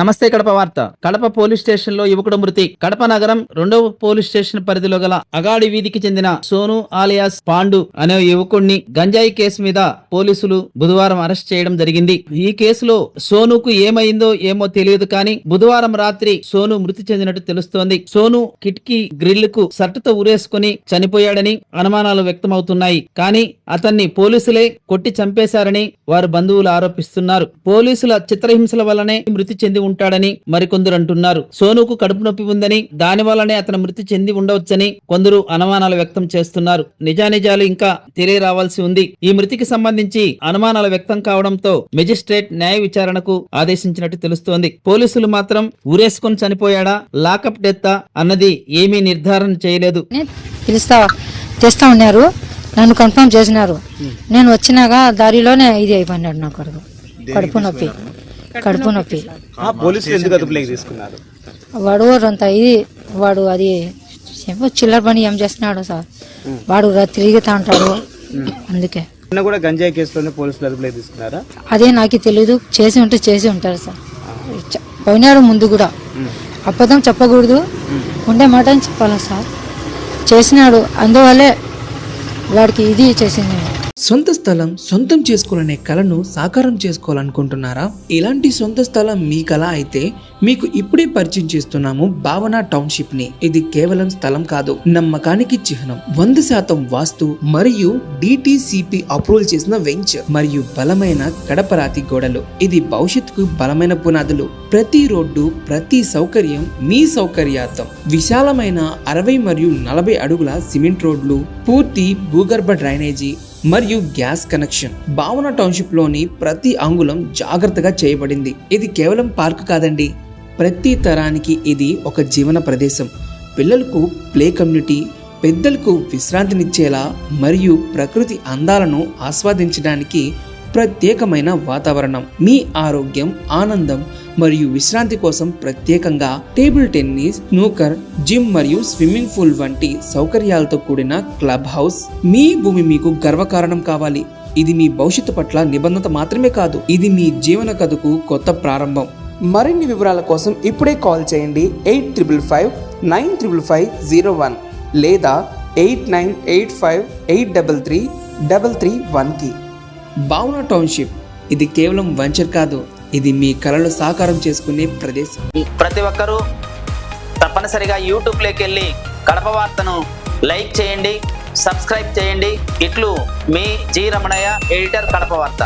నమస్తే కడప వార్త. కడప పోలీస్ స్టేషన్లో యువకుడు మృతి. కడప నగరం రెండవ పోలీస్ స్టేషన్ పరిధిలో గల అగాడి వీధికి చెందిన సోను ఆలియాస్ పాండు అనే యువకుడిని గంజాయి కేసు మీద పోలీసులు బుధవారం అరెస్ట్ చేయడం జరిగింది. ఈ కేసులో సోనుకు ఏమైందో ఏమో తెలియదు కానీ బుధవారం రాత్రి సోను మృతి చెందినట్టు తెలుస్తోంది. సోను కిటికీ గ్రిల్కు సర్టుతో ఉరేసుకుని చనిపోయాడని అనుమానాలు వ్యక్తమవుతున్నాయి. కానీ అతన్ని పోలీసులే కొట్టి చంపేశారని వారు బంధువులు ఆరోపిస్తున్నారు. పోలీసుల చిత్రహింసల వల్లనే మృతి చెంది ఉంటాడని మరికొందరు అంటున్నారు సోనుకు కడుపు నొప్పి ఉందని దాని వల్లనే అతను మృతి చెంది ఉండవచ్చని కొందరు అనుమానాలు వ్యక్తం చేస్తున్నారు. నిజానిజాలు ఇంకా తెలియరావాల్సి ఉంది. ఈ మృతికి సంబంధించి అనుమానాలు వ్యక్తం కావడంతో మెజిస్ట్రేట్ న్యాయ విచారణకు ఆదేశించినట్టు తెలుస్తోంది. పోలీసులు మాత్రం ఊరేసుకొని చనిపోయాడా లాకప్ డెత్తా అన్నది ఏమీ నిర్ధారణ చేయలేదు. పిలుస్తా తెస్తా ఉన్నారు. నన్ను కన్ఫర్మ్ చేసినారు. నేను వచ్చినాక దారిలోనే ఇది అయిపోయినాడు నా కొడుకు. కడుపు నొప్పి. కడుపు నొప్పి. ఆ పోలీసులు ఎందుకు అదుపులోకి తీసుకున్నారు? వాడు అంత ఇది వాడు అది ఏమో చిల్లర పని ఏం చేస్తున్నాడు సార్. వాడు తిరుగుతా ఉంటాడు అందుకే. కూడా గంజాయి కేసులోనే పోలీసులు అదుపులోకి తీసుకున్నారా? అదే నాకు తెలీదు. చేసి ఉంటే చేసి ఉంటారు సార్. పోయినాడు ముందు కూడా. అబద్ధం చెప్పకూడదు. ఉండే మాట అని చెప్పాలి సార్? చేసినాడు. అందువల్లే వాడికి ఇది చేసింది. సొంత స్థలం సొంతం చేసుకోవాలనే కలను సాకారం చేసుకోవాలనుకుంటున్నారా? ఇలాంటి సొంత స్థలం మీ కళ అయితే మీకు ఇప్పుడే పరిచయం చేస్తున్నాము భావన టౌన్షిప్ని ఇది కేవలం స్థలం కాదు నమ్మకానికి చిహ్నం. వంద శాతం వాస్తు మరియు డిటిసిపి అప్రూవల్ చేసిన వెంచర్ మరియు బలమైన కడపరాతి గోడలు. ఇది భవిష్యత్తుకు బలమైన పునాదులు. ప్రతి రోడ్డు ప్రతి సౌకర్యం మీ సౌకర్యార్థం. విశాలమైన అరవై మరియు నలభై అడుగుల సిమెంట్ రోడ్లు పూర్తి భూగర్భ డ్రైనేజీ మరియు గ్యాస్ కనెక్షన్. భావన టౌన్షిప్లోని ప్రతి అంగుళం జాగ్రత్తగా చేయబడింది. ఇది కేవలం పార్క్ కాదండి ప్రతి తరానికి ఇది ఒక జీవన ప్రదేశం. పిల్లలకు ప్లే కమ్యూనిటీ పెద్దలకు విశ్రాంతినిచ్చేలా మరియు ప్రకృతి అందాలను ఆస్వాదించడానికి ప్రత్యేకమైన వాతావరణం. మీ ఆరోగ్యం ఆనందం మరియు విశ్రాంతి కోసం ప్రత్యేకంగా టేబుల్ టెన్నిస్ స్నూకర్ జిమ్ మరియు స్విమ్మింగ్ పూల్ వంటి సౌకర్యాలతో కూడిన క్లబ్ హౌస్. మీ భూమి మీకు గర్వకారణం కావాలి. ఇది మీ భవిష్యత్తు పట్ల నిబంధత మాత్రమే కాదు. ఇది మీ జీవన కథకు కొత్త ప్రారంభం. మరిన్ని వివరాల కోసం ఇప్పుడే కాల్ చేయండి eight triple five nine triple five zero one లేదా eight nine eight five eight double three double three వన్కి. భావన టౌన్షిప్ ఇది కేవలం వెంచర్ కాదు ఇది మీ కళలు సాకారం చేసుకునే ప్రదేశం. ప్రతి ఒక్కరూ తప్పనిసరిగా యూట్యూబ్లోకి వెళ్ళి కడప వార్తను లైక్ చేయండి సబ్స్క్రైబ్ చేయండి. ఇట్లు మీ జి రమణయ్య ఎడిటర్ కడప వార్త.